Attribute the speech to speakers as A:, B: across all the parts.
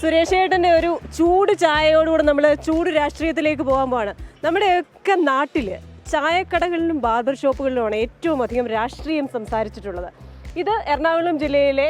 A: സുരേഷ് ഏട്ടന്റെ ഒരു ചൂട് ചായയോടുകൂടെ നമ്മൾ ചൂട് രാഷ്ട്രീയത്തിലേക്ക് പോകാൻ പോവാണ്. നമ്മുടെയൊക്കെ നാട്ടിൽ ചായക്കടകളിലും ബാർബർ ഷോപ്പുകളിലുമാണ് ഏറ്റവും അധികം രാഷ്ട്രീയം സംസാരിച്ചിട്ടുള്ളത്. ഇത് എറണാകുളം ജില്ലയിലെ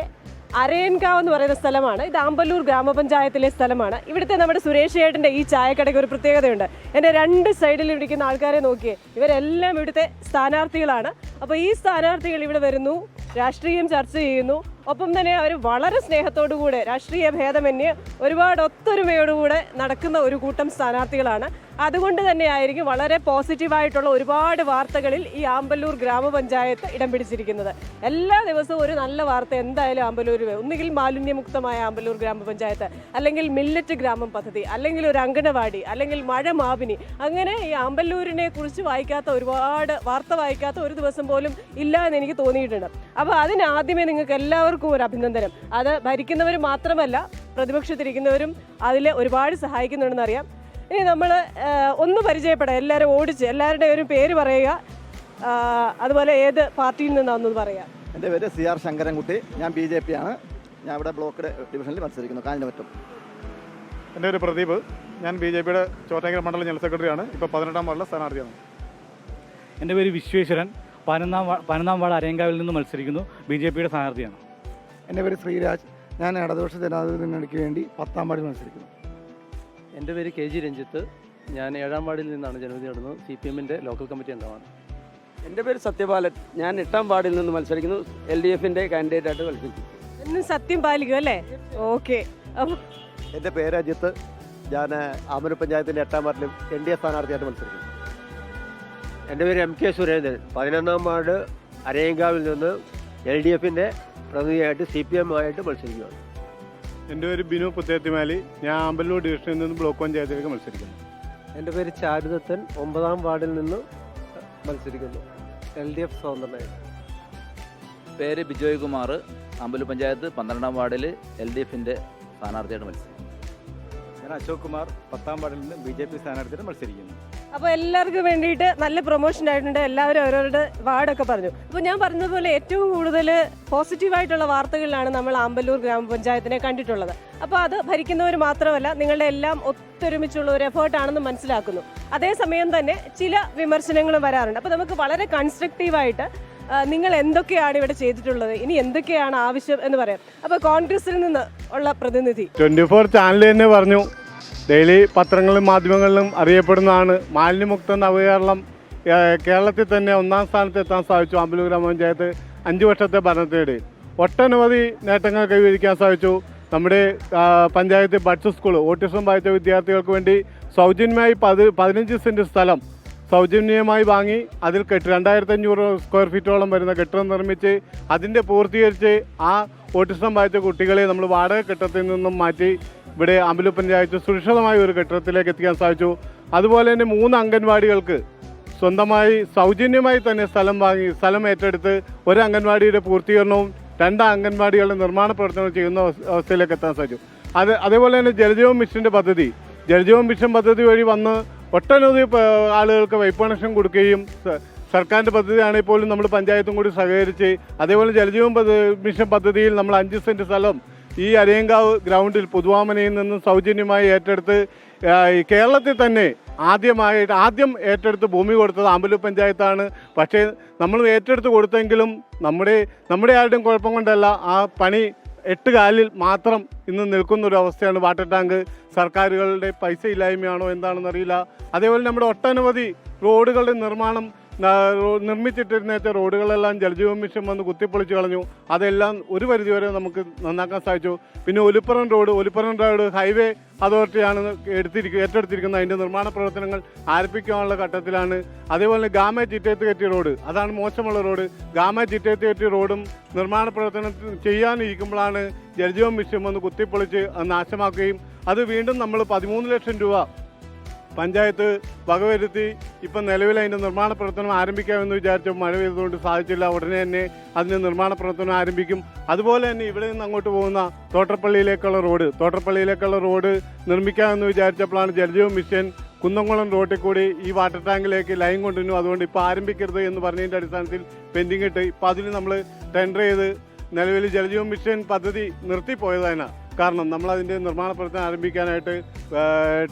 A: അരയൻകാവ് എന്ന് പറയുന്ന സ്ഥലമാണ്. ഇത് ആമ്പല്ലൂർ ഗ്രാമപഞ്ചായത്തിലെ സ്ഥലമാണ്. ഇവിടുത്തെ നമ്മുടെ സുരേഷ് ഏട്ടന്റെ ഈ ചായക്കടയ്ക്ക് ഒരു പ്രത്യേകതയുണ്ട്. എന്റെ രണ്ട് സൈഡിൽ ഇരിക്കുന്ന ആൾക്കാരെ നോക്കിയേ ഇവരെല്ലാം ഇവിടുത്തെ സ്ഥാനാർത്ഥികളാണ്. അപ്പോൾ ഈ സ്ഥാനാർത്ഥികൾ ഇവിടെ വരുന്നു രാഷ്ട്രീയം ചർച്ച ചെയ്യുന്നു ഒപ്പം തന്നെ അവർ വളരെ സ്നേഹത്തോടുകൂടെ രാഷ്ട്രീയ ഭേദമന്യേ ഒരുപാട് ഒത്തൊരുമയോടുകൂടെ നടക്കുന്ന ഒരു കൂട്ടം സ്ഥാനാർത്ഥികളാണ്. അതുകൊണ്ട് തന്നെയായിരിക്കും വളരെ പോസിറ്റീവായിട്ടുള്ള ഒരുപാട് വാർത്തകളിൽ ഈ ആമ്പല്ലൂർ ഗ്രാമപഞ്ചായത്ത് ഇടം പിടിച്ചിരിക്കുന്നത്. എല്ലാ ദിവസവും ഒരു നല്ല വാർത്ത എന്തായാലും ആമ്പല്ലൂർ. ഒന്നുകിൽ മാലിന്യമുക്തമായ ആമ്പല്ലൂർ ഗ്രാമപഞ്ചായത്ത് അല്ലെങ്കിൽ മില്ലറ്റ് ഗ്രാമം പദ്ധതി അല്ലെങ്കിൽ ഒരു അങ്കണവാടി അല്ലെങ്കിൽ മഴ മാപിനി അങ്ങനെ ഈ ആമ്പല്ലൂരിനെ കുറിച്ച് വായിക്കാത്ത ഒരുപാട് വാർത്ത വായിക്കാത്ത ഒരു ദിവസം പോലും ഇല്ല എന്ന് എനിക്ക് തോന്നിയിട്ടുണ്ട്. അപ്പോൾ അതിനാദ്യമേ നിങ്ങൾക്ക് എല്ലാവർക്കും ഒരു അഭിനന്ദനം. അത് ഭരിക്കുന്നവർ മാത്രമല്ല പ്രതിപക്ഷത്തിരിക്കുന്നവരും അതിൽ ഒരുപാട് സഹായിക്കുന്നുണ്ടെന്ന് അറിയാം. ഇനി നമ്മൾ ഒന്ന് പരിചയപ്പെടാം. എല്ലാവരും ഓടിച്ച് എല്ലാവരുടെയും ഒരു പേര് പറയുക. അതുപോലെ ഏത് പാർട്ടിയിൽ നിന്നാണെന്ന് പറയാം.
B: എന്റെ പേര് സി ആർ ശങ്കരൻകുട്ടി. ഞാൻ ബി ജെ പി ആണ്. ഞാൻ ഇവിടെ ബ്ലോക്ക് ഡിവിഷനിൽ മത്സരിക്കുന്നു. കാഞ്ഞിരമറ്റം
C: എന്റെ ഒരു പ്രദീപ്. ഞാൻ ബി ജെ പിയുടെ ചോറ്റാങ്കര മണ്ഡലം ജനറൽ സെക്രട്ടറി ആണ് ഇപ്പോൾ പതിനെട്ടാം വാർഡിലെ സ്ഥാനാർത്ഥിയാണ്.
D: എന്റെ പേര് വിശ്വേശ്വരൻ. പതിനൊന്നാം പതിനൊന്നാം വാർഡ് അരയങ്കാവിൽ നിന്ന് മത്സരിക്കുന്നു. ബി ജെ പിയുടെ സ്ഥാനാർത്ഥിയാണ്.
E: എന്റെ പേര് ശ്രീരാജ്. ഞാൻ ഇടതുപക്ഷ ജനാധിപത്യ മുന്നണിക്ക് വേണ്ടി പത്താം വാർഡിൽ മത്സരിക്കുന്നു.
F: എന്റെ പേര് കെ ജി രഞ്ജിത്ത്. ഞാൻ ഏഴാം വാർഡിൽ നിന്നാണ് ജനവിധി നടന്നത്. സി പി എമ്മിന്റെ ലോക്കൽ കമ്മിറ്റി അംഗമാണ്.
G: എന്റെ പേര് സത്യപാലൻ. ഞാൻ എട്ടാം വാർഡിൽ നിന്ന് മത്സരിക്കുന്നു. എൽ ഡി എഫിന്റെ കാൻഡിഡേറ്റായിട്ട് മത്സരിക്കുന്നു
A: എന്നും സത്യം പാലിക്കും അല്ലേ? ഓക്കെ. അപ്പോൾ
B: എന്റെ പേര് അജിത്ത്. ഞാൻ ആമന പഞ്ചായത്തിന്റെ എട്ടാം വാർഡിലും എൻ ഡി എ സ്ഥാനാർത്ഥിയായിട്ട് മത്സരിക്കുന്നു.
H: എന്റെ പേര് എം കെ സുരേന്ദ്രൻ. പതിനൊന്നാം വാർഡ് അരയങ്കാവിൽ നിന്ന് എൽ ഡി എഫിന്റെ പ്രതിനിധിയായിട്ട് സി പി എം ആയിട്ട് മത്സരിക്കുകയാണ്
C: എന്റെ പേര് ബിനു പുത്തേത്തിമാലി. ഞാൻ അമ്പലൂർ ഡിവിഷനിൽ നിന്ന് ബ്ലോക്ക് പഞ്ചായത്തിലേക്ക് മത്സരിക്കുന്നു.
F: എന്റെ പേര് ചാരുദത്തൻ. ഒമ്പതാം വാർഡിൽ നിന്ന് മത്സരിക്കുന്നു. എൽ ഡി എഫ് സ്വതന്ത്രനായിട്ട്
I: പേര് ബിജോയ് കുമാർ അമ്പലൂർ പഞ്ചായത്ത് പന്ത്രണ്ടാം വാർഡിൽ എൽ ഡി എഫിന്റെ സ്ഥാനാർത്ഥിയായിട്ട് മത്സരിക്കുന്നു.
D: ഞാൻ അശോക് കുമാർ. പത്താം വാർഡിൽ നിന്ന് ബി ജെ പി സ്ഥാനാർത്ഥിയായിട്ട് മത്സരിക്കുന്നു.
A: അപ്പോൾ എല്ലാവർക്കും വേണ്ടിയിട്ട് നല്ല പ്രൊമോഷൻ ആയിട്ടുണ്ട്. എല്ലാവരും അവരവരുടെ വാർഡൊക്കെ പറഞ്ഞു. അപ്പോൾ ഞാൻ പറഞ്ഞതുപോലെ ഏറ്റവും കൂടുതൽ പോസിറ്റീവായിട്ടുള്ള വാർത്തകളിലാണ് നമ്മൾ ആമ്പല്ലൂർ ഗ്രാമപഞ്ചായത്തിനെ കണ്ടിട്ടുള്ളത്. അപ്പോൾ അത് ഭരിക്കുന്നവർ മാത്രമല്ല നിങ്ങളുടെ എല്ലാം ഒത്തൊരുമിച്ചുള്ള ഒരു എഫേർട്ടാണെന്ന് മനസ്സിലാക്കുന്നു. അതേസമയം തന്നെ ചില വിമർശനങ്ങളും വരാറുണ്ട്. അപ്പോൾ നമുക്ക് വളരെ കൺസ്ട്രക്റ്റീവായിട്ട് നിങ്ങൾ എന്തൊക്കെയാണ് ഇവിടെ ചെയ്തിട്ടുള്ളത്? ഇനി എന്തൊക്കെയാണ് ആവശ്യം എന്ന് പറയാം. അപ്പോൾ കോൺഗ്രസിൽ നിന്ന് ഉള്ള പ്രതിനിധി.
C: ട്വന്റി ഫോർ ചാനൽ തന്നെ പറഞ്ഞു. ഡെയിലി പത്രങ്ങളിലും മാധ്യമങ്ങളിലും അറിയപ്പെടുന്നതാണ്. മാലിന്യമുക്ത നവകേരളം കേരളത്തിൽ തന്നെ ഒന്നാം സ്ഥാനത്ത് എത്താൻ സാധിച്ചു. അമ്പലൂർ ഗ്രാമപഞ്ചായത്ത് അഞ്ച് വർഷത്തെ ഭരണത്തിനിടയിൽ ഒട്ടനവധി നേട്ടങ്ങൾ കൈവരിക്കാൻ സാധിച്ചു. നമ്മുടെ പഞ്ചായത്ത് ബഡ്സ് സ്കൂൾ ഓട്ടിസം ബാധിച്ച വിദ്യാർത്ഥികൾക്ക് വേണ്ടി സൗജന്യമായി പതി പതിനഞ്ച് സെന്റ് സ്ഥലം സൗജന്യമായി വാങ്ങി അതിൽ കെട്ടി. രണ്ടായിരത്തി അഞ്ഞൂറ് സ്ക്വയർ ഫീറ്റോളം വരുന്ന കെട്ടിടം നിർമ്മിച്ച് അതിന്റെ പൂർത്തീകരിച്ച് ആ ഓട്ടിസം ബാധിച്ച കുട്ടികളെ നമ്മൾ വാടക കെട്ടിടത്തിൽ നിന്നും മാറ്റി ഇവിടെ അമ്പലൂർ പഞ്ചായത്ത് സുരക്ഷിതമായ ഒരു കെട്ടിടത്തിലേക്ക് എത്തിക്കാൻ സാധിച്ചു. അതുപോലെ തന്നെ മൂന്ന് അംഗൻവാടികൾക്ക് സ്വന്തമായി സൗജന്യമായി തന്നെ സ്ഥലം വാങ്ങി സ്ഥലം ഏറ്റെടുത്ത് ഒരു അംഗൻവാടിയുടെ പൂർത്തീകരണവും രണ്ട് അംഗൻവാടികളുടെ നിർമ്മാണ പ്രവർത്തനവും ചെയ്യുന്ന അവസ്ഥയിലേക്ക് എത്താൻ സാധിച്ചു. അത് അതേപോലെ തന്നെ ജലജീവൻ മിഷന്റെ പദ്ധതി. ജലജീവൻ മിഷൻ പദ്ധതി വഴി വന്ന് ഒട്ടനവധി ആളുകൾക്ക് വൈപ്പ് കണക്ഷൻ കൊടുക്കുകയും സർക്കാരിന്റെ പദ്ധതിയാണെങ്കിൽ പോലും നമ്മൾ പഞ്ചായത്തും കൂടി സഹകരിച്ച് അതേപോലെ ജലജീവൻ മിഷൻ പദ്ധതിയിൽ നമ്മൾ അഞ്ച് സെന്റ് സ്ഥലം ഈ അരയങ്കാവ് ഗ്രൗണ്ടിൽ പുതുവാമനയിൽ നിന്നും സൗജന്യമായി ഏറ്റെടുത്ത് കേരളത്തിൽ തന്നെ ആദ്യമായിട്ട് ആദ്യം ഏറ്റെടുത്ത് ഭൂമി കൊടുത്തത് ആമ്പലൂർ പഞ്ചായത്താണ്. പക്ഷേ നമ്മൾ ഏറ്റെടുത്ത് കൊടുത്തെങ്കിലും നമ്മുടെ നമ്മുടെ ആരുടെയും കുഴപ്പം കൊണ്ടല്ല ആ പണി എട്ട് കാലിൽ മാത്രം ഇന്ന് നിൽക്കുന്ന ഒരു അവസ്ഥയാണ് വാട്ടർ ടാങ്ക്. സർക്കാരുകളുടെ പൈസ ഇല്ലായ്മയാണോ എന്താണെന്നറിയില്ല. അതേപോലെ നമ്മുടെ ഒട്ടനവധി റോഡുകളുടെ നിർമ്മാണം ന- റോ- നിർമ്മിച്ചിട്ടിരുന്നേച്ച റോഡുകളെല്ലാം ജലജീവൻ മിഷൻ വന്ന് കുത്തിപ്പൊളിച്ച് കളഞ്ഞു. അതെല്ലാം ഒരു പരിധിവരെ നമുക്ക് നന്നാക്കാൻ സാധിച്ചു. പിന്നെ Olippuram road Olippuram road highway അതോറിറ്റിയാണ് എടുത്തിരിക്കുക ഏറ്റെടുത്തിരിക്കുന്നത്. അതിന്റെ നിർമ്മാണ പ്രവർത്തനങ്ങൾ ആരംഭിക്കാനുള്ള ഘട്ടത്തിലാണ്. അതേപോലെ ഗാമ ചിറ്റേത്ത് കെട്ടി റോഡ് അതാണ് മോശമുള്ള റോഡ്. ഗാമ ചിറ്റേത്ത് കെട്ടി റോഡും നിർമ്മാണ പ്രവർത്തനം ചെയ്യാനിരിക്കുമ്പോഴാണ് ജലജീവൻ മിഷൻ വന്ന് കുത്തിപ്പൊളിച്ച് നാശമാക്കുകയും അത് വീണ്ടും നമ്മൾ പതിമൂന്ന് ലക്ഷം രൂപ പഞ്ചായത്ത് വകവരുത്തി ഇപ്പം നിലവിൽ അതിന്റെ നിർമ്മാണ പ്രവർത്തനം ആരംഭിക്കാമെന്ന് വിചാരിച്ചു മഴ പെയ്തുകൊണ്ട് സാധിച്ചില്ല. ഉടനെ തന്നെ അതിന്റെ നിർമ്മാണ പ്രവർത്തനം ആരംഭിക്കും. അതുപോലെ തന്നെ ഇവിടെ നിന്ന് അങ്ങോട്ട് പോകുന്ന തോട്ടപ്പള്ളിയിലേക്കുള്ള റോഡ് തോട്ടപ്പള്ളിയിലേക്കുള്ള റോഡ് നിർമ്മിക്കാമെന്ന് വിചാരിച്ചപ്പോഴാണ് ജലജീവ മിഷൻ കുന്നംകുളം റോട്ടിൽ കൂടി ഈ വാട്ടർ ടാങ്കിലേക്ക് ലൈൻ കൊണ്ടുവന്നു. അതുകൊണ്ട് ഇപ്പോൾ ആരംഭിക്കരുത് എന്ന് പറഞ്ഞതിന്റെ അടിസ്ഥാനത്തിൽ പെൻഡിങ് ഇട്ട് ഇപ്പോൾ അതിന് നമ്മൾ ടെൻഡർ ചെയ്ത് നിലവിൽ ജലജീവ മിഷൻ പദ്ധതി നിർത്തിപ്പോയതാണ്. കാരണം നമ്മളതിന്റെ നിർമ്മാണ പ്രവർത്തനം ആരംഭിക്കാനായിട്ട്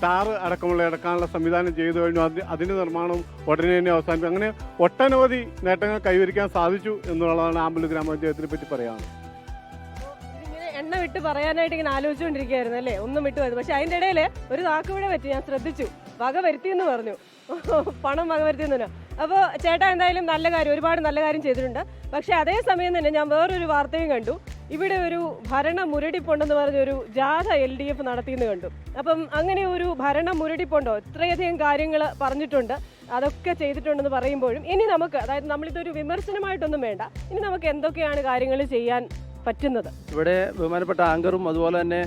C: ടാർ അടക്കമുള്ള ഇടക്കാനുള്ള സംവിധാനം ചെയ്തു കഴിഞ്ഞു. അത് അതിന്റെ നിർമ്മാണം ഉടനെ തന്നെ അവസാനിക്കും അങ്ങനെ ഒട്ടനവധി നേട്ടങ്ങൾ കൈവരിക്കാൻ സാധിച്ചു എന്നുള്ളതാണ് ആമ്പലൂർ ഗ്രാമപഞ്ചായത്തിനെ പറ്റി പറയാനുള്ളത്.
A: എണ്ണ വിട്ട് പറയാനായിട്ട് ഇങ്ങനെ ആലോചിച്ചുകൊണ്ടിരിക്കുകയായിരുന്നു അല്ലേ? ഒന്നും വിട്ടു പോയത്. പക്ഷെ അതിന്റെ ഇടയിൽ ഒരു വാക്ക് കൂടെ പറ്റി. ഞാൻ ശ്രദ്ധിച്ചു. വക വരുത്തി എന്ന് പറഞ്ഞു. പണം വക വരുത്തി എന്ന് പറഞ്ഞു. അപ്പോൾ ചേട്ടാ എന്തായാലും നല്ല കാര്യം ഒരുപാട് നല്ല കാര്യം ചെയ്തിട്ടുണ്ട്. പക്ഷേ അതേ സമയം തന്നെ ഞാൻ വേറൊരു വാർത്തയും കണ്ടു. ഇവിടെ ഒരു ഭരണ മുരടിപ്പുണ്ടെന്ന് പറഞ്ഞൊരു ജാഥ എൽ ഡി എഫ് നടത്തിയെന്ന് കണ്ടു. അപ്പം അങ്ങനെ ഒരു ഭരണ മുരടിപ്പുണ്ടോ? ഇത്രയധികം കാര്യങ്ങൾ പറഞ്ഞിട്ടുണ്ട്. അതൊക്കെ ചെയ്തിട്ടുണ്ടെന്ന് പറയുമ്പോഴും ഇനി നമുക്ക് അതായത് നമ്മളിതൊരു വിമർശനമായിട്ടൊന്നും വേണ്ട. ഇനി നമുക്ക് എന്തൊക്കെയാണ് കാര്യങ്ങൾ ചെയ്യാൻ പറ്റുന്നത്?
F: ഇവിടെ ബഹുമാനപ്പെട്ട ആങ്കറും അതുപോലെ തന്നെ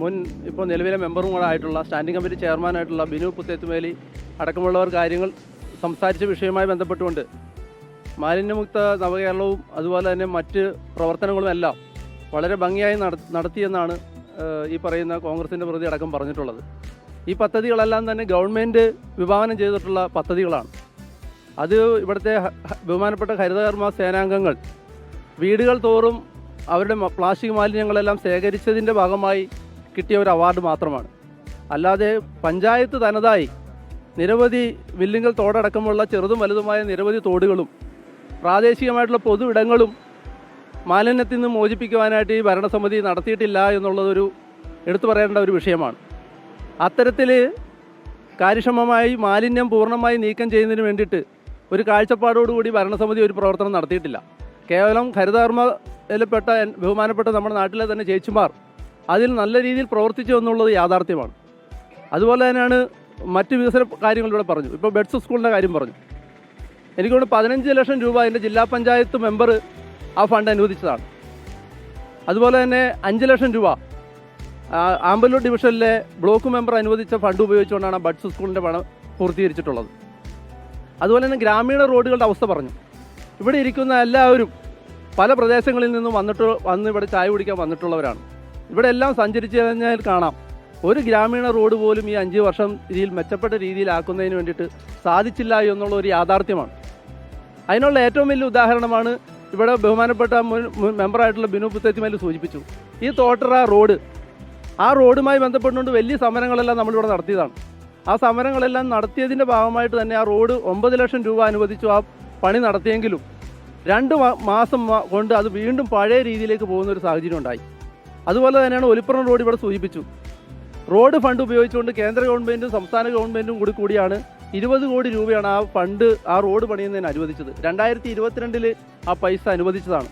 F: മുൻ ഇപ്പോൾ നിലവിലെ മെമ്പറും കൂടെ ആയിട്ടുള്ള സ്റ്റാൻഡിംഗ് കമ്മിറ്റി ചെയർമാനായിട്ടുള്ള ബിനു പുത്തേത്തുമേലി അടക്കമുള്ളവർ കാര്യങ്ങൾ സംസാരിച്ച വിഷയവുമായി ബന്ധപ്പെട്ടുകൊണ്ട് മാലിന്യമുക്ത നവകേരളവും അതുപോലെ തന്നെ മറ്റ് പ്രവർത്തനങ്ങളും എല്ലാം വളരെ ഭംഗിയായി നട- നടത്തിയെന്നാണ് ഈ പറയുന്ന കോൺഗ്രസിന്റെ പ്രതി അടക്കം പറഞ്ഞിട്ടുള്ളത്. ഈ പദ്ധതികളെല്ലാം തന്നെ ഗവൺമെന്റ് വിഭാവനം ചെയ്തിട്ടുള്ള പദ്ധതികളാണ്. അത് ഇവിടുത്തെ ബഹുമാനപ്പെട്ട ഹരിതകർമ്മ സേനാംഗങ്ങൾ വീടുകൾ തോറും അവരുടെ പ്ലാസ്റ്റിക് മാലിന്യങ്ങളെല്ലാം ശേഖരിച്ചതിന്റെ ഭാഗമായി കിട്ടിയ ഒരു അവാർഡ് മാത്രമാണ്. അല്ലാതെ പഞ്ചായത്ത് തനതായി നിരവധി വില്ലിങ്ങൽ തോടടക്കമുള്ള ചെറുതും വലുതുമായ നിരവധി തോടുകളും പ്രാദേശികമായിട്ടുള്ള പൊതു ഇടങ്ങളും മാലിന്യത്തിൽ നിന്ന് മോചിപ്പിക്കുവാനായിട്ട് ഈ ഭരണസമിതി നടത്തിയിട്ടില്ല എന്നുള്ളതൊരു എടുത്തു പറയേണ്ട ഒരു വിഷയമാണ്. അത്തരത്തിൽ കാര്യക്ഷമമായി മാലിന്യം പൂർണമായി നീക്കം ചെയ്യുന്നതിന് വേണ്ടിയിട്ട് ഒരു കാഴ്ചപ്പാടോടുകൂടി ഭരണസമിതി ഒരു പ്രവർത്തനം നടത്തിയിട്ടില്ല. കേവലം ഹരിതകർമ്മയിൽപ്പെട്ട ബഹുമാനപ്പെട്ട നമ്മുടെ നാട്ടിലെ തന്നെ ചേച്ചിമാർ അതിൽ നല്ല രീതിയിൽ പ്രവർത്തിച്ചു എന്നുള്ളത് യാഥാർത്ഥ്യമാണ്. അതുപോലെ തന്നെയാണ് മറ്റ് വികസന കാര്യങ്ങളിലൂടെ പറഞ്ഞു. ഇപ്പോൾ ബെഡ്സ് സ്കൂളിന്റെ കാര്യം പറഞ്ഞു. എനിക്കൊണ്ട് പതിനഞ്ച് ലക്ഷം രൂപ എന്റെ ജില്ലാ പഞ്ചായത്ത് മെമ്പർ ആ ഫണ്ട് അനുവദിച്ചതാണ്. അതുപോലെ തന്നെ അഞ്ച് ലക്ഷം രൂപ ആമ്പല്ലൂർ ഡിവിഷനിലെ ബ്ലോക്ക് മെമ്പർ അനുവദിച്ച ഫണ്ട് ഉപയോഗിച്ചുകൊണ്ടാണ് ബഡ്സ് സ്കൂളിന്റെ പണം പൂർത്തീകരിച്ചിട്ടുള്ളത്. അതുപോലെ തന്നെ ഗ്രാമീണ റോഡുകളുടെ അവസ്ഥ പറഞ്ഞു. ഇവിടെ ഇരിക്കുന്ന എല്ലാവരും പല പ്രദേശങ്ങളിൽ നിന്നും വന്നിട്ട് വന്ന് ഇവിടെ ചായ കുടിക്കാൻ വന്നിട്ടുള്ളവരാണ്. ഇവിടെ എല്ലാം സഞ്ചരിച്ചു കഴിഞ്ഞാൽ കാണാം. ഒരു ഗ്രാമീണ റോഡ് പോലും ഈ അഞ്ച് വർഷം രീതിയിൽ മെച്ചപ്പെട്ട രീതിയിലാക്കുന്നതിന് വേണ്ടിയിട്ട് സാധിച്ചില്ല എന്നുള്ള ഒരു യാഥാർത്ഥ്യമാണ്. അതിനുള്ള ഏറ്റവും വലിയ ഉദാഹരണമാണ് ഇവിടെ ബഹുമാനപ്പെട്ട മുൻ മെമ്പറായിട്ടുള്ള ബിനു പുത്തേത്തിമേൽ സൂചിപ്പിച്ചു. ഈ തോട്ടറ റോഡ് ആ റോഡുമായി ബന്ധപ്പെട്ടുകൊണ്ട് വലിയ സമരങ്ങളെല്ലാം നമ്മളിവിടെ നടത്തിയതാണ്. ആ സമരങ്ങളെല്ലാം നടത്തിയതിന്റെ ഭാഗമായിട്ട് തന്നെ ആ റോഡ് ഒമ്പത് ലക്ഷം രൂപ അനുവദിച്ചു ആ പണി നടത്തിയെങ്കിലും രണ്ട് മാസം കൊണ്ട് അത് വീണ്ടും പഴയ രീതിയിലേക്ക് പോകുന്ന ഒരു സാഹചര്യം ഉണ്ടായി. അതുപോലെ തന്നെയാണ് ഒലിപ്പുറം റോഡ് ഇവിടെ സൂചിപ്പിച്ചു. റോഡ് ഫണ്ട് ഉപയോഗിച്ചുകൊണ്ട് കേന്ദ്ര ഗവൺമെന്റും സംസ്ഥാന ഗവൺമെന്റും കൂടി കൂടിയാണ് ഇരുപത് കോടി രൂപയാണ് ആ ഫണ്ട് ആ റോഡ് പണിയുന്നതിന് അനുവദിച്ചത്. രണ്ടായിരത്തി ഇരുപത്തിരണ്ടിൽ ആ പൈസ അനുവദിച്ചതാണ്.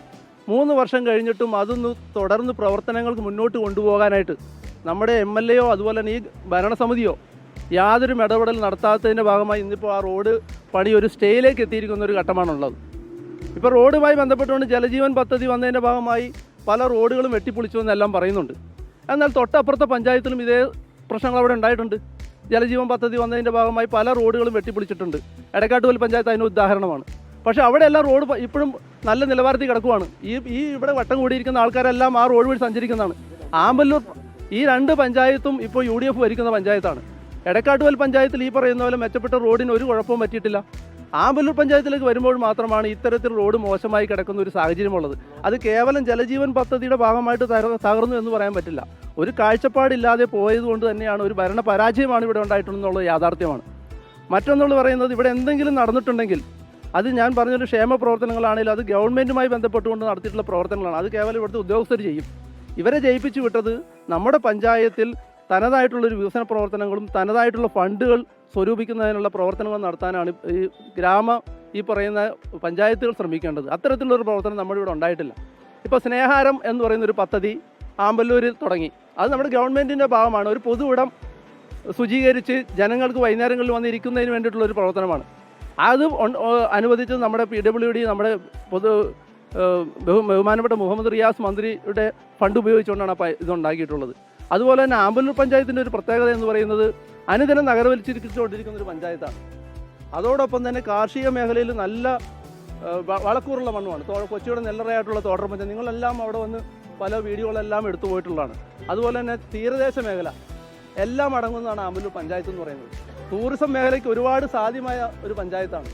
F: മൂന്ന് വർഷം കഴിഞ്ഞിട്ടും അതൊന്ന് തുടർന്ന് പ്രവർത്തനങ്ങൾക്ക് മുന്നോട്ട് കൊണ്ടുപോകാനായിട്ട് നമ്മുടെ എം എൽ എയോ അതുപോലെ തന്നെ ഈ ഭരണസമിതിയോ യാതൊരു ഇടപെടൽ നടത്താത്തതിന്റെ ഭാഗമായി ഇന്നിപ്പോൾ ആ റോഡ് പണി ഒരു സ്റ്റേയിലേക്ക് എത്തിയിരിക്കുന്ന ഒരു ഘട്ടമാണുള്ളത്. ഇപ്പോൾ റോഡുമായി ബന്ധപ്പെട്ടുകൊണ്ട് ജലജീവൻ പദ്ധതി വന്നതിന്റെ ഭാഗമായി പല റോഡുകളും വെട്ടിപ്പൊളിച്ചു എന്നെല്ലാം പറയുന്നുണ്ട്. എന്നാൽ തൊട്ടപ്പുറത്തെ പഞ്ചായത്തിലും ഇതേ പ്രശ്നങ്ങൾ അവിടെ ഉണ്ടായിട്ടുണ്ട്. ജലജീവൻ പദ്ധതി വന്നതിന്റെ ഭാഗമായി പല റോഡുകളും വെട്ടിപ്പൊളിച്ചിട്ടുണ്ട്. എടക്കാട്ടുകൽ പഞ്ചായത്ത് അതിന് ഉദാഹരണമാണ്. പക്ഷേ അവിടെയെല്ലാം റോഡ് ഇപ്പോഴും നല്ല നിലവാരത്തിൽ കിടക്കുവാണ്. ഈ ഈ ഇവിടെ വട്ടം കൂടിയിരിക്കുന്ന ആൾക്കാരെല്ലാം ആ റോഡ് വഴി സഞ്ചരിക്കുന്നതാണ്. ആമ്പല്ലൂർ ഈ രണ്ട് പഞ്ചായത്തും ഇപ്പോൾ യു ഡി എഫ് ഭരിക്കുന്ന പഞ്ചായത്താണ്. എടക്കാട്ടുകൽ പഞ്ചായത്തിൽ ഈ പറയുന്ന പോലെ മെച്ചപ്പെട്ട റോഡിന് ഒരു കുഴപ്പവും പറ്റിയിട്ടില്ല. ആമ്പല്ലൂർ പഞ്ചായത്തിലേക്ക് വരുമ്പോൾ മാത്രമാണ് ഇത്തരത്തിൽ റോഡ് മോശമായി കിടക്കുന്ന ഒരു സാഹചര്യമുള്ളത്. അത് കേവലം ജലജീവൻ പദ്ധതിയുടെ ഭാഗമായിട്ട് തകർന്നു എന്ന് പറയാൻ പറ്റില്ല. ഒരു കാഴ്ചപ്പാടില്ലാതെ പോയതുകൊണ്ട് തന്നെയാണ് ഒരു ഭരണ പരാജയമാണ് ഇവിടെ ഉണ്ടായിട്ടുള്ളത് യാഥാർത്ഥ്യമാണ്. മറ്റൊന്നുള്ളത് പറയുന്നത് ഇവിടെ എന്തെങ്കിലും നടന്നിട്ടുണ്ടെങ്കിൽ അത് ഞാൻ പറഞ്ഞൊരു ക്ഷേമ പ്രവർത്തനങ്ങളാണെങ്കിലും അത് ഗവൺമെന്റുമായി ബന്ധപ്പെട്ടുകൊണ്ട് നടത്തിയിട്ടുള്ള പ്രവർത്തനങ്ങളാണ്. അത് കേവലം ഇവിടുത്തെ ഉദ്യോഗസ്ഥർ ചെയ്യും. ഇവരെ ജയിപ്പിച്ചു വിട്ടത് നമ്മുടെ പഞ്ചായത്തിൽ തനതായിട്ടുള്ളൊരു വികസന പ്രവർത്തനങ്ങളും തനതായിട്ടുള്ള ഫണ്ടുകൾ സ്വരൂപിക്കുന്നതിനുള്ള പ്രവർത്തനങ്ങൾ നടത്താനാണ് ഈ ഗ്രാമ ഈ പറയുന്ന പഞ്ചായത്തുകൾ ശ്രമിക്കേണ്ടത്. അത്തരത്തിലുള്ളൊരു പ്രവർത്തനം നമ്മുടെ ഇവിടെ ഉണ്ടായിട്ടില്ല. ഇപ്പോൾ സ്നേഹാരം എന്ന് പറയുന്ന ഒരു പദ്ധതി ആമ്പല്ലൂരിൽ തുടങ്ങി. അത് നമ്മുടെ ഗവൺമെന്റിന്റെ ഭാഗമാണ്. ഒരു പൊതു ഇടം ശുചീകരിച്ച് ജനങ്ങൾക്ക് വൈകുന്നേരങ്ങളിൽ വന്നിരിക്കുന്നതിന് വേണ്ടിയിട്ടുള്ള ഒരു പ്രവർത്തനമാണ്. അത് അനുവദിച്ചത് നമ്മുടെ പി ഡബ്ല്യു ഡി നമ്മുടെ പൊതു ബഹു- ബഹുമാനപ്പെട്ട മുഹമ്മദ് റിയാസ് മന്ത്രിയുടെ ഫണ്ട് ഉപയോഗിച്ചുകൊണ്ടാണ് ഇതുണ്ടാക്കിയിട്ടുള്ളത്. അതുപോലെ തന്നെ ആമ്പല്ലൂർ പഞ്ചായത്തിന്റെ ഒരു പ്രത്യേകത എന്ന് പറയുന്നത് അനുദിനം നഗരവൽക്കരിച്ചുകൊണ്ടിരിക്കുന്ന ഒരു പഞ്ചായത്താണ്. അതോടൊപ്പം തന്നെ കാർഷിക മേഖലയിൽ നല്ല വളക്കൂറുള്ള മണ്ണുമാണ്. കൊച്ചിയുടെ നെല്ലറയായിട്ടുള്ള തോട്ടർ പഞ്ചായത്ത് നിങ്ങളെല്ലാം അവിടെ വന്ന് പല വീഡിയോകളെല്ലാം എടുത്തു പോയിട്ടുള്ളതാണ്. അതുപോലെ തന്നെ തീരദേശ മേഖല എല്ലാം അടങ്ങുന്നതാണ് ആമ്പല്ലൂർ പഞ്ചായത്ത് എന്ന് പറയുന്നത്. ടൂറിസം മേഖലയ്ക്ക് ഒരുപാട് സാധ്യമായ ഒരു പഞ്ചായത്താണ്.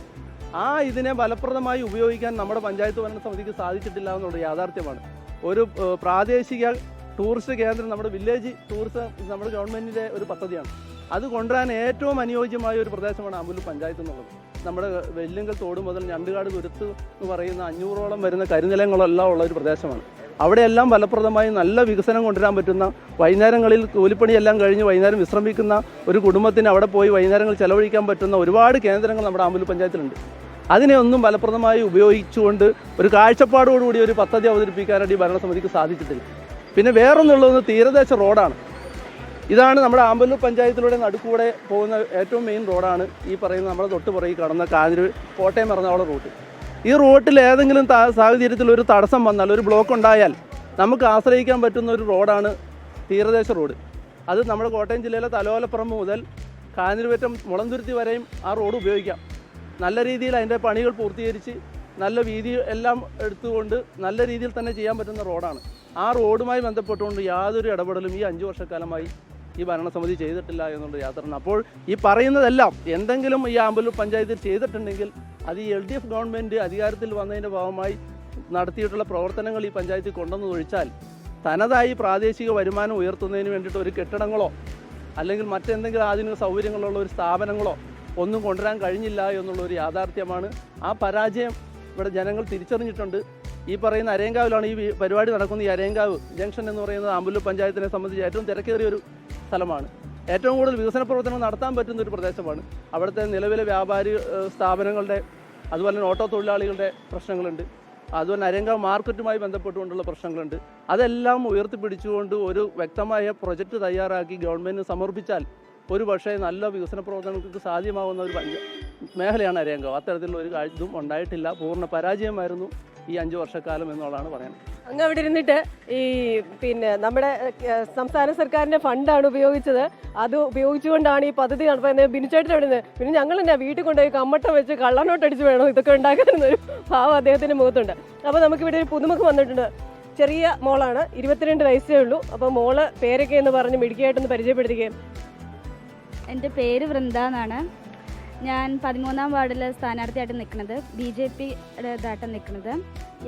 F: ആ ഇതിനെ ഫലപ്രദമായി ഉപയോഗിക്കാൻ നമ്മുടെ പഞ്ചായത്ത് ഭരണ സമിതിക്ക് സാധിച്ചിട്ടില്ല എന്നുള്ള യാഥാർത്ഥ്യമാണ്. ഒരു പ്രാദേശിക ടൂറിസ്റ്റ് കേന്ദ്രം നമ്മുടെ വില്ലേജ് ടൂറിസം നമ്മുടെ ഗവൺമെന്റിന്റെ ഒരു പദ്ധതിയാണ്. അത് കൊണ്ടുവരാൻ ഏറ്റവും അനുയോജ്യമായ ഒരു പ്രദേശമാണ് അമ്പുലു പഞ്ചായത്ത് എന്നുള്ളത്. നമ്മുടെ വെല്ലുങ്കൽ തോട് മുതൽ ഞണ്ടുകാട് തുരുത്ത് എന്ന് പറയുന്ന അഞ്ഞൂറോളം വരുന്ന കരിനിലങ്ങളെല്ലാം ഉള്ള ഒരു പ്രദേശമാണ്. അവിടെയെല്ലാം ഫലപ്രദമായി നല്ല വികസനം കൊണ്ടുവരാൻ പറ്റുന്ന വൈകുന്നേരങ്ങളിൽ കൂലിപ്പണിയെല്ലാം കഴിഞ്ഞ് വൈകുന്നേരം വിശ്രമിക്കുന്ന ഒരു കുടുംബത്തിന് അവിടെ പോയി വൈകുന്നേരങ്ങൾ ചെലവഴിക്കാൻ പറ്റുന്ന ഒരുപാട് കേന്ദ്രങ്ങൾ നമ്മുടെ അമ്പുലു പഞ്ചായത്തിലുണ്ട്. അതിനെ ഒന്നും ഫലപ്രദമായി ഉപയോഗിച്ചുകൊണ്ട് ഒരു കാഴ്ചപ്പാടോടുകൂടി ഒരു പദ്ധതി അവതരിപ്പിക്കാനായിട്ട് ഈ ഭരണസമിതിക്ക് സാധിച്ചിട്ടില്ല. പിന്നെ വേറൊന്നുള്ളത് തീരദേശ റോഡാണ്. ഇതാണ് നമ്മുടെ ആമ്പല്ലൂർ പഞ്ചായത്തിലൂടെ നടുക്കൂടെ പോകുന്ന ഏറ്റവും മെയിൻ റോഡാണ്. ഈ പറയുന്ന നമ്മുടെ തൊട്ട് പുറകിൽ കടന്ന കാഞ്ഞിരൂർ കോട്ടയം എറണാകുളം റൂട്ട്. ഈ റൂട്ടിൽ ഏതെങ്കിലും സാഹചര്യത്തിൽ ഒരു തടസ്സം വന്നാൽ ഒരു ബ്ലോക്ക് ഉണ്ടായാൽ നമുക്ക് ആശ്രയിക്കാൻ പറ്റുന്ന ഒരു റോഡാണ് തീരദേശ റോഡ്. അത് നമ്മുടെ കോട്ടയം ജില്ലയിലെ തലോലപ്പുറം മുതൽ കാഞ്ഞിരപറ്റം മുളന്തുരുത്തി വരെയും ആ റോഡ് ഉപയോഗിക്കാം. നല്ല രീതിയിൽ അതിന്റെ പണികൾ പൂർത്തീകരിച്ച് നല്ല വീതി എല്ലാം എടുത്തുകൊണ്ട് നല്ല രീതിയിൽ തന്നെ ചെയ്യാൻ പറ്റുന്ന റോഡാണ്. ആ റോഡുമായി ബന്ധപ്പെട്ടുകൊണ്ട് യാതൊരു ഇടപെടലും ഈ അഞ്ച് വർഷക്കാലമായി ഈ ഭരണസമിതി ചെയ്തിട്ടില്ല എന്നുള്ള യാത്രയാണ്. അപ്പോൾ ഈ പറയുന്നതെല്ലാം എന്തെങ്കിലും ഈ ആമ്പലൂർ പഞ്ചായത്തിൽ ചെയ്തിട്ടുണ്ടെങ്കിൽ അത് ഈ എൽ ഡി എഫ് ഗവൺമെന്റ് അധികാരത്തിൽ വന്നതിന്റെ ഭാഗമായി നടത്തിയിട്ടുള്ള പ്രവർത്തനങ്ങൾ ഈ പഞ്ചായത്തിൽ കൊണ്ടുവന്ന് ഒഴിച്ചാൽ തനതായി പ്രാദേശിക വരുമാനം ഉയർത്തുന്നതിന് വേണ്ടിയിട്ട് ഒരു കെട്ടിടങ്ങളോ അല്ലെങ്കിൽ മറ്റെന്തെങ്കിലും ആധുനിക സൗകര്യങ്ങളുള്ള ഒരു സ്ഥാപനങ്ങളോ ഒന്നും കൊണ്ടുവരാൻ കഴിഞ്ഞില്ല എന്നുള്ള ഒരു യാഥാർത്ഥ്യമാണ്. ആ പരാജയം ഇവിടെ ജനങ്ങൾ തിരിച്ചറിഞ്ഞിട്ടുണ്ട്. ഈ പറയുന്ന അരയങ്കാവിലാണ് ഈ പരിപാടി നടക്കുന്ന ഈ അരയങ്കാവ് ജംഗ്ഷൻ എന്ന് പറയുന്നത് ആമ്പല്ലൂർ പഞ്ചായത്തിനെ സംബന്ധിച്ച് ഏറ്റവും തിരക്കേറിയ ഒരു സ്ഥലമാണ്. ഏറ്റവും കൂടുതൽ വികസന പ്രവർത്തനങ്ങൾ നടത്താൻ പറ്റുന്ന ഒരു പ്രദേശമാണ്. അവിടുത്തെ നിലവിലെ വ്യാപാരി സ്ഥാപനങ്ങളുടെ അതുപോലെ തന്നെ ഓട്ടോ തൊഴിലാളികളുടെ പ്രശ്നങ്ങളുണ്ട്. അതുപോലെ അരങ്കാവ് മാർക്കറ്റുമായി ബന്ധപ്പെട്ടുകൊണ്ടുള്ള പ്രശ്നങ്ങളുണ്ട്. അതെല്ലാം ഉയർത്തിപ്പിടിച്ചുകൊണ്ട് ഒരു വ്യക്തമായ പ്രൊജക്റ്റ് തയ്യാറാക്കി ഗവൺമെന്റിന് സമർപ്പിച്ചാൽ ഒരു പക്ഷേ നല്ല വികസന പ്രവർത്തനങ്ങൾക്ക് സാധ്യമാവുന്ന ഒരു മേഖലയാണ് അരയങ്കാവ് അത്തരത്തിലുള്ള ഒരു ഇതും ഉണ്ടായിട്ടില്ല. പൂർണ പരാജയമായിരുന്നു. ഈ അഞ്ച് വർഷക്കാലം എന്നുള്ളതാണ് പറയുന്നത്
A: അങ്ങ് അവിടെ ഇരുന്നിട്ട് ഈ പിന്നെ നമ്മുടെ സംസ്ഥാന സർക്കാരിന്റെ ഫണ്ടാണ് ഉപയോഗിച്ചത്. അത് ഉപയോഗിച്ചുകൊണ്ടാണ് ഈ പദ്ധതി നടത്തുന്നത് ബിനുചേട്ടൻ അവിടെ നിന്ന് പിന്നെ ഞങ്ങൾ തന്നെ വീട്ടിൽ കൊണ്ടുപോയി കമ്മട്ടം വെച്ച് കള്ളനോട്ട് അടിച്ച് വേണം. ഇതൊക്കെ ഉണ്ടാക്കാനൊരു ഭാവം അദ്ദേഹത്തിന്റെ മുഖത്തുണ്ട്. അപ്പോൾ നമുക്കിവിടെ ഒരു പുതുമുഖം വന്നിട്ടുണ്ട്. ചെറിയ മോളാണ് ഇരുപത്തിരണ്ട് വയസ്സേ ഉള്ളൂ. അപ്പോൾ മോൾ പേരൊക്കെ എന്ന് പറഞ്ഞ് മിടുക്കിയായിട്ടൊന്ന് പരിചയപ്പെടുത്തുകയും.
J: എന്റെ പേര് വൃന്ദ എന്നാണ്. ഞാൻ പതിമൂന്നാം വാർഡിൽ സ്ഥാനാർത്ഥിയായിട്ട് നിൽക്കുന്നത് ബി ജെ പി ഇതായിട്ട് നിൽക്കുന്നത്.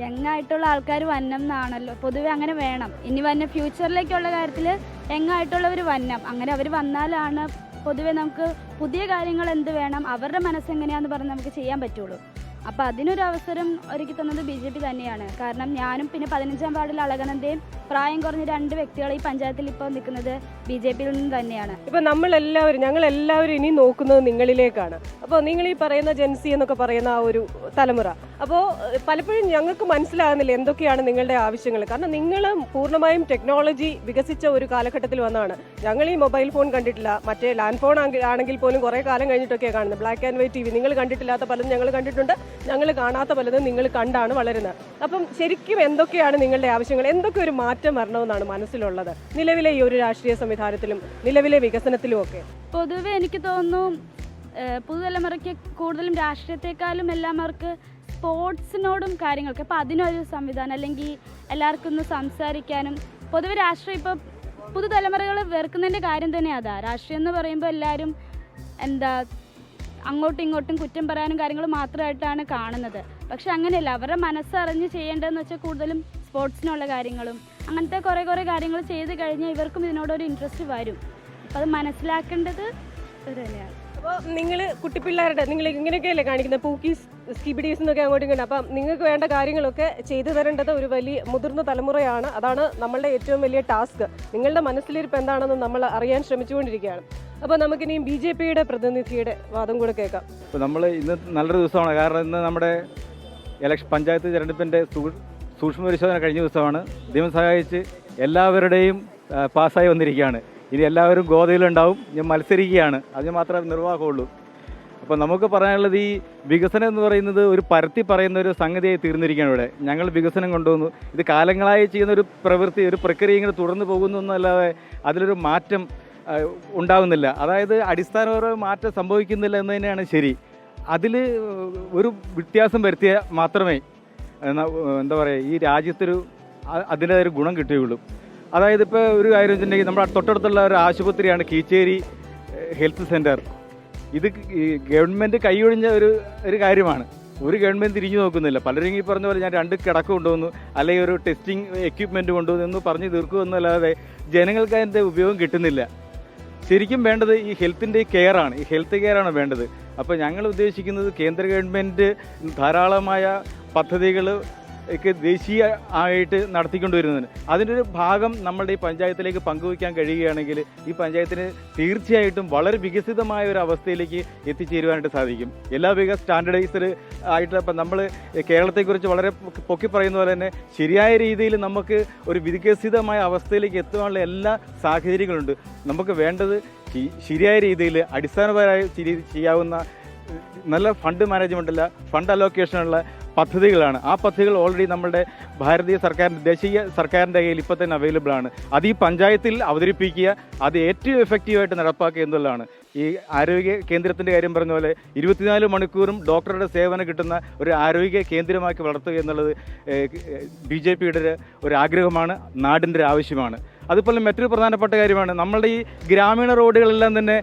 J: യങ് ആയിട്ടുള്ള ആൾക്കാർ വന്നം എന്നാണല്ലോ പൊതുവെ അങ്ങനെ വേണം. ഇനി വന്ന ഫ്യൂച്ചറിലേക്കുള്ള കാര്യത്തിൽ യങ് ആയിട്ടുള്ളവർ വന്നം. അങ്ങനെ അവർ വന്നാലാണ് പൊതുവെ നമുക്ക് പുതിയ കാര്യങ്ങൾ എന്ത് വേണം അവരുടെ മനസ്സെങ്ങനെയാന്ന് പറഞ്ഞ് നമുക്ക് ചെയ്യാൻ പറ്റുള്ളൂ. അപ്പോൾ അതിനൊരു അവസരം ഒരുക്കി തന്നത് ബി ജെ പി തന്നെയാണ്. കാരണം ഞാനും പിന്നെ പതിനഞ്ചാം വാർഡിൽ അളകനന്ദയും പ്രായം കുറഞ്ഞ രണ്ട് വ്യക്തികൾ ഈ പഞ്ചായത്തിൽ ഇപ്പോൾ നിൽക്കുന്നത്. ബി ജെ പിയിൽ നിന്ന് തന്നെയാണ്.
A: ഇപ്പൊ നമ്മളെല്ലാവരും ഞങ്ങൾ എല്ലാവരും ഇനി നോക്കുന്നത് നിങ്ങളിലേക്കാണ്. അപ്പോൾ നിങ്ങൾ ഈ പറയുന്ന ജെൻസി എന്നൊക്കെ പറയുന്ന ആ ഒരു തലമുറ. അപ്പോൾ പലപ്പോഴും ഞങ്ങൾക്ക് മനസ്സിലാകുന്നില്ല എന്തൊക്കെയാണ് നിങ്ങളുടെ ആവശ്യങ്ങൾ. കാരണം നിങ്ങൾ പൂർണമായും ടെക്നോളജി വികസിച്ച ഒരു കാലഘട്ടത്തിൽ വന്നാണ്. ഞങ്ങൾ ഈ മൊബൈൽ ഫോൺ കണ്ടിട്ടില്ല. മറ്റേ ലാൻഡ് ഫോൺ ആണെങ്കിൽ പോലും കുറേ കാലം കഴിഞ്ഞിട്ടൊക്കെ കാണുന്നത്. Black and white T V നിങ്ങൾ കണ്ടിട്ടില്ലാത്ത പലതും ഞങ്ങൾ കണ്ടിട്ടുണ്ട്. ഞങ്ങൾ കാണാത്ത പലതും നിങ്ങൾ കണ്ടാണ് വളരുന്നത്. അപ്പം ശരിക്കും എന്തൊക്കെയാണ് നിങ്ങളുടെ ആവശ്യങ്ങൾ? എന്തൊക്കെ ഒരു മാറ്റം വരണമെന്നാണ് മനസ്സിലുള്ളത്. നിലവിലെ ഈ ഒരു രാഷ്ട്രീയ സംവിധാനത്തിലും നിലവിലെ വികസനത്തിലും ഒക്കെ
J: പൊതുവെ എനിക്ക് തോന്നുന്നു പുതുതലമുറയ്ക്ക് കൂടുതലും രാഷ്ട്രീയത്തെക്കാളും എല്ലാം അവർക്ക് സ്പോർട്സിനോടും കാര്യങ്ങൾക്ക് അപ്പോൾ അതിനൊരു സംവിധാനം അല്ലെങ്കിൽ എല്ലാവർക്കും ഒന്ന് സംസാരിക്കാനും പൊതുവെ രാഷ്ട്രീയം ഇപ്പോൾ പുതുതലമുറകൾ വെറുക്കുന്നതിന്റെ കാര്യം തന്നെ അതാ. രാഷ്ട്രീയം എന്ന് പറയുമ്പോൾ എല്ലാവരും എന്താ അങ്ങോട്ടും ഇങ്ങോട്ടും കുറ്റം പറയാനും കാര്യങ്ങൾ മാത്രമായിട്ടാണ് കാണുന്നത്. പക്ഷെ അങ്ങനെയല്ല അവരുടെ മനസ്സറിഞ്ഞ് ചെയ്യേണ്ടതെന്ന് വെച്ചാൽ കൂടുതലും സ്പോർട്സിനുള്ള കാര്യങ്ങളും അങ്ങനത്തെ കുറേ കുറേ കാര്യങ്ങൾ ചെയ്ത് കഴിഞ്ഞാൽ ഇവർക്കും ഇതിനോടൊരു ഇൻട്രസ്റ്റ് വരും. അപ്പോൾ അത് മനസ്സിലാക്കേണ്ടത് ഇത് തന്നെയാണ്.
A: അപ്പോൾ നിങ്ങൾ കുട്ടിപ്പിള്ളേരുടെ നിങ്ങൾ ഇങ്ങനെയൊക്കെയല്ലേ കാണിക്കുന്നത്? പൂക്കീസ് സ്കിബിഡീസ് എന്നൊക്കെ അങ്ങോട്ടും കണ്ടു അപ്പം നിങ്ങൾക്ക് വേണ്ട കാര്യങ്ങളൊക്കെ ചെയ്തു തരേണ്ടത് ഒരു വലിയ മുതിർന്ന തലമുറയാണ്. അതാണ് നമ്മളുടെ ഏറ്റവും വലിയ ടാസ്ക്. നിങ്ങളുടെ മനസ്സിലിരിപ്പ് എന്താണെന്ന് നമ്മൾ അറിയാൻ ശ്രമിച്ചുകൊണ്ടിരിക്കുകയാണ്. അപ്പോൾ നമുക്കിനിയും ബി ജെ പിയുടെ പ്രതിനിധിയുടെ വാദം കൂടെ കേൾക്കാം.
K: ഇപ്പോൾ നമ്മൾ ഇന്ന് നല്ലൊരു ദിവസമാണ്. കാരണം ഇന്ന് നമ്മുടെ ഇലക്ഷൻ പഞ്ചായത്ത് തിരഞ്ഞെടുപ്പിന്റെ സൂ- സൂക്ഷ്മ പരിശോധന കഴിഞ്ഞ ദിവസമാണ്. ദൈവം സഹായിച്ച് എല്ലാവരുടെയും പാസ്സായി വന്നിരിക്കുകയാണ്. ഇനി എല്ലാവരും ഗോതയിലുണ്ടാവും. ഞാൻ മത്സരിക്കുകയാണ്. അതിന് മാത്രമേ നിർവാഹമുള്ളൂ. അപ്പോൾ നമുക്ക് പറയാനുള്ളത് ഈ വികസനം എന്ന് പറയുന്നത് ഒരു പരത്തി പറയുന്ന ഒരു സംഗതിയായി തീർന്നിരിക്കുകയാണ് ഇവിടെ. ഞങ്ങൾ വികസനം കൊണ്ടുവന്നു. ഇത് കാലങ്ങളായി ചെയ്യുന്ന ഒരു പ്രവൃത്തി ഒരു പ്രക്രിയ ഇങ്ങനെ തുടർന്ന് പോകുന്നു എന്നല്ലാതെ അതിലൊരു മാറ്റം ഉണ്ടാകുന്നില്ല അതായത് അടിസ്ഥാനപരമായ മാറ്റം സംഭവിക്കുന്നില്ല എന്ന് തന്നെയാണ് ശരി. അതിൽ ഒരു വ്യത്യാസം വരുത്തിയ മാത്രമേ എന്നാ- എന്താ പറയുക ഈ രാജ്യത്തൊരു അതിന്റെ ഒരു ഗുണം കിട്ടുകയുള്ളൂ അതായത് ഇപ്പോൾ ഒരു കാര്യം വെച്ചിട്ടുണ്ടെങ്കിൽ നമ്മുടെ തൊട്ടടുത്തുള്ള ഒരു ആശുപത്രിയാണ് കീച്ചേരി ഹെൽത്ത് സെന്റർ ഇത് ഗവൺമെന്റ് കൈയൊഴിഞ്ഞ ഒരു ഒരു കാര്യമാണ്. ഒരു ഗവൺമെന്റ് തിരിഞ്ഞു നോക്കുന്നില്ല. പലരും ഈ പറഞ്ഞ പോലെ ഞാൻ രണ്ട് കിടക്ക കൊണ്ടുവന്നു അല്ലെങ്കിൽ ഒരു ടെസ്റ്റിംഗ് എക്യുപ്മെന്റ് കൊണ്ടുവന്നു എന്ന് പറഞ്ഞ് തീർക്കുമെന്നല്ലാതെ ജനങ്ങൾക്ക് അതിന്റെ ഉപയോഗം കിട്ടുന്നില്ല. ശരിക്കും വേണ്ടത് ഈ ഹെൽത്തിന്റെ കെയറാണ്. ഈ ഹെൽത്ത് കെയറാണ് വേണ്ടത്. അപ്പോൾ ഞങ്ങൾ ഉദ്ദേശിക്കുന്നത് കേന്ദ്ര ഗവൺമെന്റ് ധാരാളമായ പദ്ധതികൾ ഒക്കെ ദേശീയ ആയിട്ട് നടത്തിക്കൊണ്ടുവരുന്നതിന്. അതിന്റെ ഒരു ഭാഗം നമ്മുടെ ഈ പഞ്ചായത്തിലേക്ക് പങ്കുവയ്ക്കാൻ കഴിയുകയാണെങ്കിൽ ഈ പഞ്ചായത്തിന് തീർച്ചയായിട്ടും വളരെ വികസിതമായ ഒരു അവസ്ഥയിലേക്ക് എത്തിച്ചേരുവാനായിട്ട് സാധിക്കും. എല്ലാ വിക സ്റ്റാൻഡർഡൈസ്ഡ് ആയിട്ട് ഇപ്പം നമ്മൾ കേരളത്തെക്കുറിച്ച് വളരെ പൊക്കി പറയുന്ന പോലെ തന്നെ ശരിയായ രീതിയിൽ നമുക്ക് ഒരു വികസിതമായ അവസ്ഥയിലേക്ക് എത്തുവാനുള്ള എല്ലാ സാഹചര്യങ്ങളുണ്ട്. നമുക്ക് വേണ്ടത് ശരിയായ രീതിയിൽ അടിസ്ഥാനപരമായി ചെയ്യാവുന്ന നല്ല ഫണ്ട് മാനേജ്മെന്റുള്ള ഫണ്ട് അലോക്കേഷനുള്ള പദ്ധതികളാണ്. ആ പദ്ധതികൾ ഓൾറെഡി നമ്മുടെ ഭാരതീയ സർക്കാരിന്റെ ദേശീയ സർക്കാരിന്റെ കയ്യിൽ ഇപ്പോൾ തന്നെ അവൈലബിൾ ആണ്. അത് ഈ പഞ്ചായത്തിൽ അവതരിപ്പിക്കുക അത് ഏറ്റവും എഫക്റ്റീവായിട്ട് നടപ്പാക്കുക എന്നുള്ളതാണ്. ഈ ആരോഗ്യ കേന്ദ്രത്തിന്റെ കാര്യം പറഞ്ഞ പോലെ ഇരുപത്തിനാല് മണിക്കൂറും ഡോക്ടറുടെ സേവനം കിട്ടുന്ന ഒരു ആരോഗ്യ കേന്ദ്രമാക്കി വളർത്തുക എന്നുള്ളത് ബി ജെ പിയുടെ ഒരു ആഗ്രഹമാണ് നാടിന്റെ ഒരു ആവശ്യമാണ്. അതുപോലെ മറ്റൊരു പ്രധാനപ്പെട്ട കാര്യമാണ് നമ്മളുടെ ഈ ഗ്രാമീണ റോഡുകളെല്ലാം തന്നെ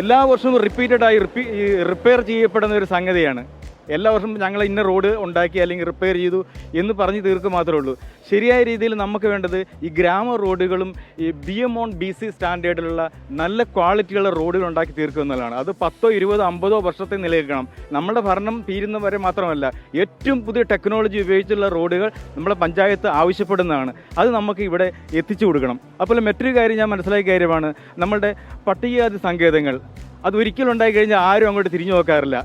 K: എല്ലാ വർഷവും റിപ്പീറ്റഡായി റിപ്പീ റിപ്പയർ ചെയ്യപ്പെടുന്ന ഒരു സംഗതിയാണ്. എല്ലാ വർഷവും ഞങ്ങൾ ഇന്ന റോഡ് ഉണ്ടാക്കി അല്ലെങ്കിൽ റിപ്പയർ ചെയ്തു എന്ന് പറഞ്ഞ് തീർക്കുക മാത്രമേ ഉള്ളൂ. ശരിയായ രീതിയിൽ നമുക്ക് വേണ്ടത് ഈ ഗ്രാമ റോഡുകളും ഈ B M on B C സ്റ്റാൻഡേർഡിലുള്ള നല്ല ക്വാളിറ്റിയുള്ള റോഡുകൾ ഉണ്ടാക്കി തീർക്കുക എന്നുള്ളതാണ്. അത് പത്തോ ഇരുപതോ അമ്പതോ വർഷത്തെ നിലനിൽക്കണം. നമ്മുടെ ഭരണം തീരുന്നവരെ മാത്രമല്ല ഏറ്റവും പുതിയ ടെക്നോളജി ഉപയോഗിച്ചുള്ള റോഡുകൾ നമ്മുടെ പഞ്ചായത്ത് ആവശ്യപ്പെടുന്നതാണ്. അത് നമുക്ക് ഇവിടെ എത്തിച്ചു കൊടുക്കണം. അപ്പോൾ മറ്റൊരു കാര്യം ഞാൻ മനസ്സിലാക്കിയ കാര്യമാണ് നമ്മളുടെ പട്ടികജാതി സങ്കേതങ്ങൾ. അത് ഒരിക്കലും ഉണ്ടായി കഴിഞ്ഞാൽ ആരും അങ്ങോട്ട് തിരിഞ്ഞു നോക്കാറില്ല.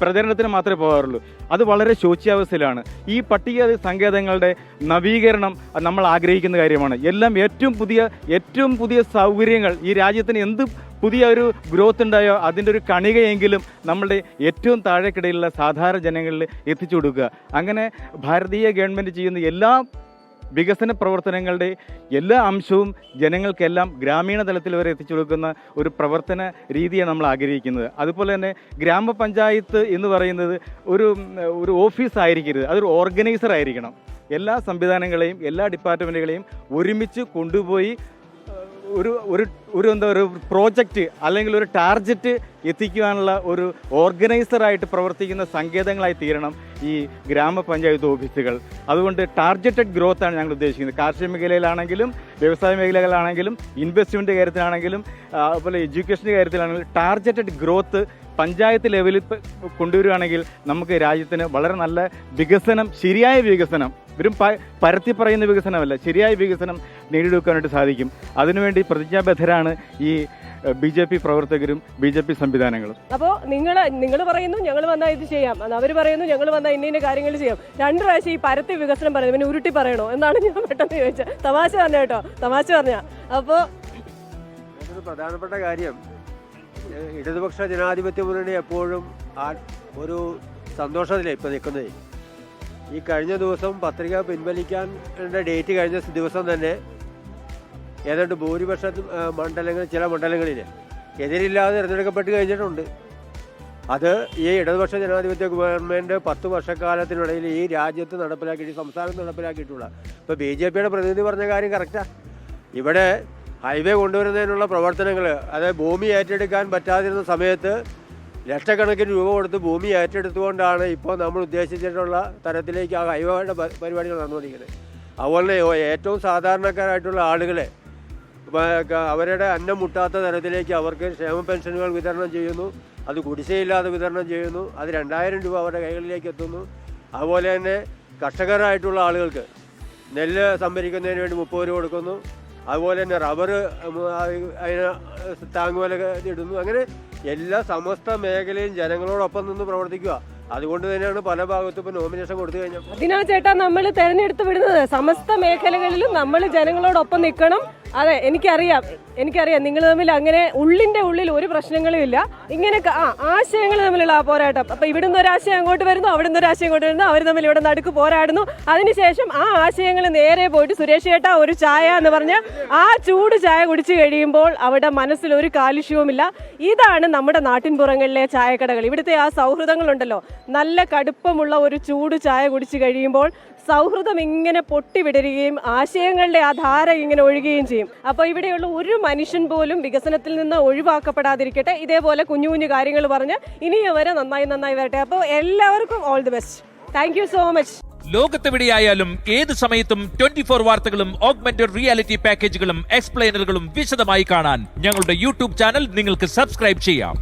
K: പ്രചരണത്തിന് മാത്രമേ പോകാറുള്ളൂ. അത് വളരെ ശോച്യാവസ്ഥയിലാണ്. ഈ പട്ടിക സങ്കേതങ്ങളുടെ നവീകരണം നമ്മൾ ആഗ്രഹിക്കുന്ന കാര്യമാണ്. എല്ലാം ഏറ്റവും പുതിയ ഏറ്റവും പുതിയ സൗകര്യങ്ങൾ ഈ രാജ്യത്തിന് എന്ത് പുതിയ ഒരു ഗ്രോത്ത് ഉണ്ടായോ അതിന്റെ ഒരു കണികയെങ്കിലും നമ്മളുടെ ഏറ്റവും താഴെക്കിടയിലുള്ള സാധാരണ ജനങ്ങളിൽ എത്തിച്ചു കൊടുക്കുക. അങ്ങനെ ഭാരതീയ ഗവൺമെന്റ് ചെയ്യുന്ന എല്ലാ വികസന പ്രവർത്തനങ്ങളുടെ എല്ലാ അംശവും ജനങ്ങൾക്കെല്ലാം ഗ്രാമീണ തലത്തിൽ വരെ എത്തിച്ചു കൊടുക്കുന്ന ഒരു പ്രവർത്തന രീതിയാണ് നമ്മൾ ആഗ്രഹിക്കുന്നത്. അതുപോലെ തന്നെ ഗ്രാമപഞ്ചായത്ത് എന്ന് പറയുന്നത് ഒരു ഒരു ഓഫീസ് ആയിരിക്കരുത്. അതൊരു ഓർഗനൈസർ ആയിരിക്കണം. എല്ലാ സംവിധാനങ്ങളെയും എല്ലാ ഡിപ്പാർട്ട്മെന്റുകളെയും ഒരുമിച്ച് കൊണ്ടുപോയി ഒരു ഒരു ഒരു എന്താ ഒരു പ്രോജക്റ്റ് അല്ലെങ്കിൽ ഒരു ടാർജറ്റ് എത്തിക്കുവാനുള്ള ഒരു ഓർഗനൈസറായിട്ട് പ്രവർത്തിക്കുന്ന സങ്കേതങ്ങളായി തീരണം ഈ ഗ്രാമപഞ്ചായത്ത് ഓഫീസുകൾ. അതുകൊണ്ട് ടാർഗറ്റഡ് ഗ്രോത്ത് ആണ് ഞങ്ങൾ ഉദ്ദേശിക്കുന്നത്. കാർഷിക മേഖലയിലാണെങ്കിലും വ്യവസായ മേഖലകളാണെങ്കിലും ഇൻവെസ്റ്റ്മെന്റ് കാര്യത്തിലാണെങ്കിലും അതുപോലെ എഡ്യൂക്കേഷന്റെ കാര്യത്തിലാണെങ്കിലും ടാർഗറ്റഡ് ഗ്രോത്ത് പഞ്ചായത്ത് ലെവലിൽ കൊണ്ടുവരികയാണെങ്കിൽ നമുക്ക് രാജ്യത്തിന് വളരെ നല്ല വികസനം ശരിയായ വികസനം വെറും പരത്തി പറയുന്ന വികസനമല്ല ശരിയായ വികസനം നേടിയെടുക്കാനായിട്ട് സാധിക്കും. അതിനുവേണ്ടി പ്രതിജ്ഞാബദ്ധരാണ് ഈ ബി ജെ പി പ്രവർത്തകരും ബി ജെ പി സംവിധാനങ്ങളും.
A: അപ്പോൾ നിങ്ങൾ നിങ്ങൾ പറയുന്നു ഞങ്ങൾ വന്നാൽ ഇത് ചെയ്യാം. അവർ പറയുന്നു ഞങ്ങൾ വന്നാൽ ഇന്ന ഇന്ന കാര്യങ്ങൾ ചെയ്യാം. രണ്ട് പ്രാവശ്യം ഈ പരത്തി വികസനം പറയുന്നത് പിന്നെ ഉരുട്ടി പറയണോ എന്നാണ് ഞാൻ പെട്ടെന്ന് ചോദിച്ചത്. തമാശ പറഞ്ഞ കേട്ടോ തമാശ പറഞ്ഞ. അപ്പോൾ
H: പ്രധാനപ്പെട്ട കാര്യം. ഇടതുപക്ഷ ജനാധിപത്യ മുന്നണി എപ്പോഴും ആ ഒരു സന്തോഷത്തിലാണ് ഇപ്പം നിൽക്കുന്നത്. ഈ കഴിഞ്ഞ ദിവസം പത്രിക പിൻവലിക്കാൻ ഡേറ്റ് കഴിഞ്ഞ ദിവസം തന്നെ ഏതാണ്ട് ഭൂരിപക്ഷ മണ്ഡലങ്ങൾ ചില മണ്ഡലങ്ങളിൽ എതിരില്ലാതെ തിരഞ്ഞെടുക്കപ്പെട്ട് കഴിഞ്ഞിട്ടുണ്ട്. അത് ഈ ഇടതുപക്ഷ ജനാധിപത്യ ഗവൺമെന്റ് പത്ത് വർഷക്കാലത്തിനിടയിൽ ഈ രാജ്യത്ത് നടപ്പിലാക്കിയിട്ട് സംസ്ഥാനം നടപ്പിലാക്കിയിട്ടുള്ള ഇപ്പോൾ ബി ജെ പിയുടെ പ്രതിനിധി പറഞ്ഞ കാര്യം കറക്റ്റാണ് ഇവിടെ ഹൈവേ കൊണ്ടുവരുന്നതിനുള്ള പ്രവർത്തനങ്ങൾ അതായത് ഭൂമി ഏറ്റെടുക്കാൻ പറ്റാതിരുന്ന സമയത്ത് ലക്ഷക്കണക്കിന് രൂപ കൊടുത്ത് ഭൂമി ഏറ്റെടുത്തുകൊണ്ടാണ് ഇപ്പോൾ നമ്മൾ ഉദ്ദേശിച്ചിട്ടുള്ള തരത്തിലേക്ക് ആ ഹൈവേയുടെ പരിപാടികൾ നടന്നുകൊണ്ടിരിക്കുന്നത്. അതുപോലെ ഏറ്റവും സാധാരണക്കാരായിട്ടുള്ള ആളുകളെ അവരുടെ അന്നം മുട്ടാത്ത തരത്തിലേക്ക് അവർക്ക് ക്ഷേമ പെൻഷനുകൾ വിതരണം ചെയ്യുന്നു. അത് കുടിശ്ശയില്ലാതെ വിതരണം ചെയ്യുന്നു. അത് രണ്ടായിരം രൂപ അവരുടെ കൈകളിലേക്ക് എത്തുന്നു. അതുപോലെ തന്നെ കർഷകരായിട്ടുള്ള ആളുകൾക്ക് നെല്ല് സംഭരിക്കുന്നതിന് വേണ്ടി മുപ്പത് രൂപ കൊടുക്കുന്നു. അതുപോലെ തന്നെ റബ്ബർ അതിന് താങ്ങുവില ഇടുന്നു. അങ്ങനെ എല്ലാ സമസ്ത മേഖലയും ജനങ്ങളോടൊപ്പം നിന്ന് പ്രവർത്തിക്കുക. അതുകൊണ്ട് തന്നെയാണ് പല ഭാഗത്തും ഇപ്പൊ നോമിനേഷൻ കൊടുത്തു കഴിഞ്ഞാൽ
A: അതിനാ ചേട്ടാ നമ്മൾ തെരഞ്ഞെടുത്ത് വിടുന്നത് സമസ്ത മേഖലകളിലും നമ്മൾ ജനങ്ങളോടൊപ്പം നിൽക്കണം. അതെ എനിക്കറിയാം എനിക്കറിയാം. നിങ്ങൾ തമ്മിൽ അങ്ങനെ ഉള്ളിന്റെ ഉള്ളിൽ ഒരു പ്രശ്നങ്ങളും ഇല്ല. ഇങ്ങനെ ആ ആശയങ്ങൾ തമ്മിലുള്ള ആ പോരാട്ടം. അപ്പൊ ഇവിടുന്ന് ഒരു ആശയം അങ്ങോട്ട് വരുന്നു അവിടുന്ന് ഒരു ആശയം അങ്ങോട്ട് വരുന്നു അവർ തമ്മിൽ ഇവിടെ നടുക്ക് പോരാടുന്നു. അതിനുശേഷം ആ ആശയങ്ങൾ നേരെ പോയിട്ട് സുരേഷ് ചേട്ടാ ഒരു ചായ എന്ന് പറഞ്ഞ് ആ ചൂട് ചായ കുടിച്ചു കഴിയുമ്പോൾ അവിടെ മനസ്സിൽ ഒരു കാലുഷ്യവുമില്ല. ഇതാണ് നമ്മുടെ നാട്ടിൻപുറങ്ങളിലെ ചായക്കടകൾ. ഇവിടുത്തെ ആ സൗഹൃദങ്ങളുണ്ടല്ലോ. നല്ല കടുപ്പമുള്ള ഒരു ചൂട് ചായ കുടിച്ചു കഴിയുമ്പോൾ സൗഹൃദം ഇങ്ങനെ പൊട്ടിവിടരുകയും ആശയങ്ങളുടെ ആ ധാര ഇങ്ങനെ ഒഴുകുകയും ചെയ്യും. അപ്പോൾ ഇവിടെയുള്ള ഒരു മനുഷ്യൻ പോലും വികസനത്തിൽ നിന്ന് ഒഴിവാക്കപ്പെടാതിരിക്കട്ടെ. ഇതേപോലെ കുഞ്ഞു കുഞ്ഞു കാര്യങ്ങൾ പറഞ്ഞ് ഇനിയും വരെ നന്നായി നന്നായി വരട്ടെ. അപ്പോൾ എല്ലാവർക്കും all the best thank so much
L: ലോകത്തെവിടെയായാലും ഏത് സമയത്തും ട്വന്റി ഫോർ വാർത്തകളും ഓഗ്മെന്റഡ് റിയാലിറ്റി പാക്കേജുകളും എക്സ്പ്ലെയിനറുകളും വിശദമായി കാണാൻ ഞങ്ങളുടെ യൂട്യൂബ് ചാനൽ നിങ്ങൾക്ക് സബ്സ്ക്രൈബ് ചെയ്യാം.